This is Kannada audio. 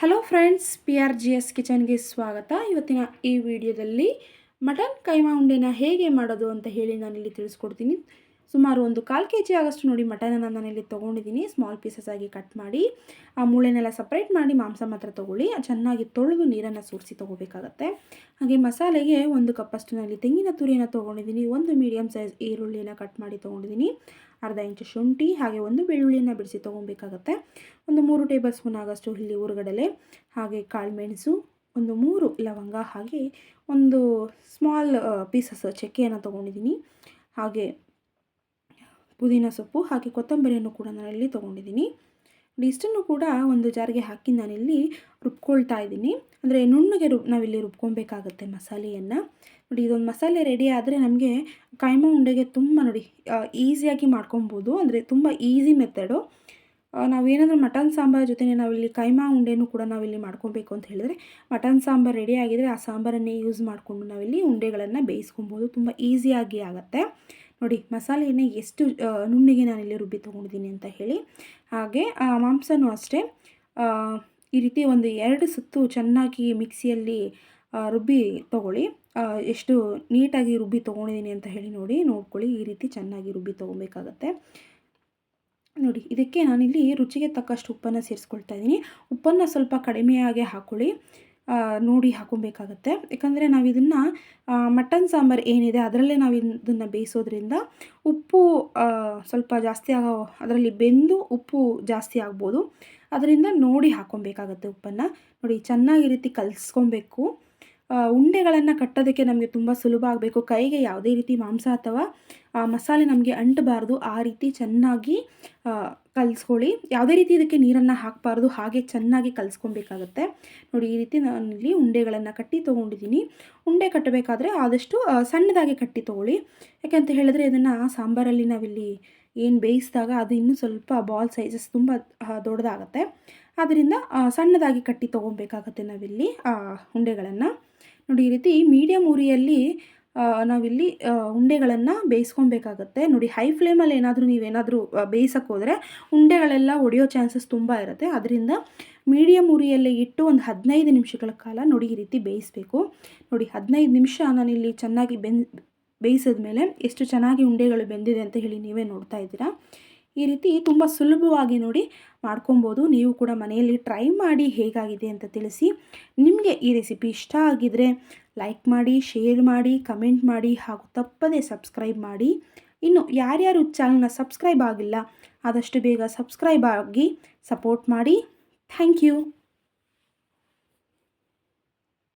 Hello friends P R G S ಕಿಚನ್ಗೆ ಸ್ವಾಗತ. ಇವತ್ತಿನ ಈ ವಿಡಿಯೋದಲ್ಲಿ ಮಟನ್ ಕೈಮಾ ಉಂಡೆನ ಹೇಗೆ ಮಾಡೋದು ಅಂತ ಹೇಳಿ ನಾನಿಲ್ಲಿ ತಿಳಿಸ್ಕೊಡ್ತೀನಿ. ಸುಮಾರು ಒಂದು ಕಾಲು ಕೆ ಜಿ ಆಗೋಷ್ಟು ನೋಡಿ ಮಟನನ್ನು ನಾನಿಲ್ಲಿ ತೊಗೊಂಡಿದ್ದೀನಿ. ಸ್ಮಾಲ್ ಪೀಸಸ್ ಆಗಿ ಕಟ್ ಮಾಡಿ, ಆ ಮೂಳೆನೆಲ್ಲ ಸಪ್ರೇಟ್ ಮಾಡಿ ಮಾಂಸ ಮಾತ್ರ ತೊಗೊಳ್ಳಿ. ಚೆನ್ನಾಗಿ ತೊಳೆದು ನೀರನ್ನು ಸೂರಿಸಿ ತೊಗೋಬೇಕಾಗತ್ತೆ. ಹಾಗೆ ಮಸಾಲೆಗೆ ಒಂದು ಕಪ್ಪಷ್ಟು ನಾನಿಲ್ಲಿ ತೆಂಗಿನ ತುರಿಯನ್ನು ತೊಗೊಂಡಿದ್ದೀನಿ. ಒಂದು ಮೀಡಿಯಮ್ ಸೈಜ್ ಈರುಳ್ಳಿಯನ್ನು ಕಟ್ ಮಾಡಿ ತೊಗೊಂಡಿದ್ದೀನಿ. ಅರ್ಧ ಇಂಚು ಶುಂಠಿ, ಹಾಗೆ ಒಂದು ಬೆಳ್ಳುಳ್ಳಿಯನ್ನು ಬಿಡಿಸಿ ತೊಗೊಬೇಕಾಗತ್ತೆ. ಒಂದು ಮೂರು ಟೇಬಲ್ ಸ್ಪೂನ್ ಆಗೋಷ್ಟು ಇಲ್ಲಿ ಊರುಗಡಲೆ ಹಾಗೆ ಕಾಳುಮೆಣಸು ಒಂದು ಮೂರು ಲವಂಗ, ಹಾಗೆ ಒಂದು ಸ್ಮಾಲ್ ಪೀಸಸ್ ಚಕ್ಕೆಯನ್ನು ತೊಗೊಂಡಿದ್ದೀನಿ. ಹಾಗೆ ಪುದೀನ ಸೊಪ್ಪು ಹಾಗೆ ಕೊತ್ತಂಬರಿಯನ್ನು ಕೂಡ ನಾನಿಲ್ಲಿ ತೊಗೊಂಡಿದ್ದೀನಿ. ಇಷ್ಟನ್ನು ಕೂಡ ಒಂದು ಜಾರಿಗೆ ಹಾಕಿ ನಾನಿಲ್ಲಿ ರುಬ್ಕೊಳ್ತಾ ಇದ್ದೀನಿ. ಅಂದರೆ ನುಣ್ಣಗೆ ರುಬ್, ನಾವಿಲ್ಲಿ ರುಬ್ಕೊಬೇಕಾಗತ್ತೆ ಮಸಾಲೆಯನ್ನು. ನೋಡಿ, ಇದೊಂದು ಮಸಾಲೆ ರೆಡಿ ಆದರೆ ನಮಗೆ ಕೈಮಾ ಉಂಡೆಗೆ ತುಂಬ ನೋಡಿ ಈಸಿಯಾಗಿ ಮಾಡ್ಕೊಬೋದು ಅಂದರೆ ತುಂಬ ಈಸಿ ಮೆಥಡು ನಾವೇನಾದರೂ ಮಟನ್ ಸಾಂಬಾರ್ ಜೊತೆ ನಾವಿಲ್ಲಿ ಕೈಮಾ ಉಂಡೆನೂ ಕೂಡ ನಾವಿಲ್ಲಿ ಮಾಡ್ಕೊಬೇಕು ಅಂತ ಹೇಳಿದ್ರೆ, ಮಟನ್ ಸಾಂಬಾರು ರೆಡಿ ಆಗಿದರೆ ಆ ಸಾಂಬಾರನ್ನೇ ಯೂಸ್ ಮಾಡಿಕೊಂಡು ನಾವಿಲ್ಲಿ ಉಂಡೆಗಳನ್ನು ಬೇಯಿಸ್ಕೊಬೋದು ತುಂಬ ಈಸಿಯಾಗಿ ಆಗುತ್ತೆ. ನೋಡಿ, ಮಸಾಲೆಯನ್ನು ಎಷ್ಟು ನುಣ್ಣಿಗೆ ಇಲ್ಲಿ ರುಬ್ಬಿ ತೊಗೊಂಡಿದ್ದೀನಿ ಅಂತ ಹೇಳಿ. ಹಾಗೆ ಮಾಂಸನೂ ಅಷ್ಟೇ. ಈ ರೀತಿ ಒಂದು ಎರಡು ಸುತ್ತು ಚೆನ್ನಾಗಿ ಮಿಕ್ಸಿಯಲ್ಲಿ ರುಬ್ಬಿ ತೊಗೊಳ್ಳಿ. ಎಷ್ಟು ನೀಟಾಗಿ ರುಬ್ಬಿ ತೊಗೊಂಡಿದ್ದೀನಿ ಅಂತ ಹೇಳಿ ನೋಡಿ, ನೋಡ್ಕೊಳ್ಳಿ, ಈ ರೀತಿ ಚೆನ್ನಾಗಿ ರುಬ್ಬಿ ತೊಗೊಬೇಕಾಗತ್ತೆ ನೋಡಿ, ಇದಕ್ಕೆ ನಾನಿಲ್ಲಿ ರುಚಿಗೆ ತಕ್ಕಷ್ಟು ಉಪ್ಪನ್ನು ಸೇರಿಸ್ಕೊಳ್ತಾ ಇದ್ದೀನಿ. ಉಪ್ಪನ್ನು ಸ್ವಲ್ಪ ಕಡಿಮೆಯಾಗಿ ಹಾಕ್ಕೊಳ್ಳಿ ನೋಡಿ ಹಾಕೊಬೇಕಾಗತ್ತೆ. ಯಾಕಂದರೆ ನಾವು ಇದನ್ನು ಮಟನ್ ಸಾಂಬಾರು ಏನಿದೆ ಅದರಲ್ಲೇ ನಾವು ಇದನ್ನು ಬೇಯಿಸೋದ್ರಿಂದ ಉಪ್ಪು ಸ್ವಲ್ಪ ಜಾಸ್ತಿ ಆಗೋ ಅದರಲ್ಲಿ ಬೆಂದು ಉಪ್ಪು ಜಾಸ್ತಿ ಆಗ್ಬೋದು. ಅದರಿಂದ ನೋಡಿ ಹಾಕೊಬೇಕಾಗತ್ತೆ ಉಪ್ಪನ್ನು. ನೋಡಿ ಚೆನ್ನಾಗಿ ರೀತಿ ಕಲಿಸ್ಕೊಬೇಕು. ಉಂಡೆಗಳನ್ನು ಕಟ್ಟೋದಕ್ಕೆ ನಮಗೆ ತುಂಬ ಸುಲಭ ಆಗಬೇಕು. ಕೈಗೆ ಯಾವುದೇ ರೀತಿ ಮಾಂಸ ಅಥವಾ ಮಸಾಲೆ ನಮಗೆ ಅಂಟಬಾರ್ದು. ಆ ರೀತಿ ಚೆನ್ನಾಗಿ ಕಲಿಸ್ಕೊಳ್ಳಿ. ಯಾವುದೇ ರೀತಿ ಇದಕ್ಕೆ ನೀರನ್ನು ಹಾಕಬಾರ್ದು. ಹಾಗೆ ಚೆನ್ನಾಗಿ ಕಲಿಸ್ಕೊಬೇಕಾಗತ್ತೆ. ನೋಡಿ, ಈ ರೀತಿ ನಾನಿಲ್ಲಿ ಉಂಡೆಗಳನ್ನು ಕಟ್ಟಿ ತೊಗೊಂಡಿದ್ದೀನಿ. ಉಂಡೆ ಕಟ್ಟಬೇಕಾದ್ರೆ ಆದಷ್ಟು ಸಣ್ಣದಾಗಿ ಕಟ್ಟಿ ತೊಗೊಳ್ಳಿ. ಯಾಕೆಂತ ಹೇಳಿದ್ರೆ ಇದನ್ನು ಸಾಂಬಾರಲ್ಲಿ ನಾವಿಲ್ಲಿ ಏನು ಬೇಯಿಸಿದಾಗ ಅದು ಇನ್ನೂ ಸ್ವಲ್ಪ ಬಾಲ್ ಸೈಜಸ್ ತುಂಬ ದೊಡ್ಡದಾಗತ್ತೆ. ಆದ್ದರಿಂದ ಸಣ್ಣದಾಗಿ ಕಟ್ಟಿ ತೊಗೊಬೇಕಾಗತ್ತೆ ನಾವಿಲ್ಲಿ ಉಂಡೆಗಳನ್ನು. ನೋಡಿ, ಈ ರೀತಿ ಮೀಡಿಯಮ್ ಉರಿಯಲ್ಲಿ ನಾವಿಲ್ಲಿ ಉಂಡೆಗಳನ್ನು ಬೇಯಿಸ್ಕೊಬೇಕಾಗತ್ತೆ ನೋಡಿ ಹೈ ಫ್ಲೇಮಲ್ಲಿ ಏನಾದರೂ ನೀವೇನಾದರೂ ಬೇಯಿಸೋಕ್ಕೆ ಹೋದರೆ ಉಂಡೆಗಳೆಲ್ಲ ಒಡೆಯೋ ಚಾನ್ಸಸ್ ತುಂಬ ಇರುತ್ತೆ. ಅದರಿಂದ ಮೀಡಿಯಮ್ ಉರಿಯಲ್ಲೇ ಇಟ್ಟು ಒಂದು ಹದಿನೈದು ನಿಮಿಷಗಳ ಕಾಲ ನೋಡಿ ಈ ರೀತಿ ಬೇಯಿಸಬೇಕು. ನೋಡಿ, ಹದಿನೈದು ನಿಮಿಷ ನಾನಿಲ್ಲಿ ಚೆನ್ನಾಗಿ ಬೆನ್ ಬೇಯಿಸಿದ ಮೇಲೆ ಎಷ್ಟು ಚೆನ್ನಾಗಿ ಉಂಡೆಗಳು ಬೆಂದಿದೆ ಅಂತ ಹೇಳಿ ನೀವೇ ನೋಡ್ತಾ ಇದ್ದೀರಾ. ಈ ರೀತಿ ತುಂಬ ಸುಲಭವಾಗಿ ನೋಡಿ ಮಾಡ್ಕೊಬೋದು. ನೀವು ಕೂಡ ಮನೆಯಲ್ಲಿ ಟ್ರೈ ಮಾಡಿ ಹೇಗಾಗಿದೆ ಅಂತ ತಿಳಿಸಿ. ನಿಮಗೆ ಈ ರೆಸಿಪಿ ಇಷ್ಟ ಆಗಿದರೆ ಲೈಕ್ ಮಾಡಿ ಶೇರ್ ಮಾಡಿ ಕಮೆಂಟ್ ಮಾಡಿ ಹಾಗೂ ತಪ್ಪದೇ ಸಬ್ಸ್ಕ್ರೈಬ್ ಮಾಡಿ. ಇನ್ನು ಯಾರ್ಯಾರು ಚಾನಲ್ನ ಸಬ್ಸ್ಕ್ರೈಬ್ ಆಗಿಲ್ಲ, ಆದಷ್ಟು ಬೇಗ ಸಬ್ಸ್ಕ್ರೈಬ್ ಆಗಿ ಸಪೋರ್ಟ್ ಮಾಡಿ. Thank you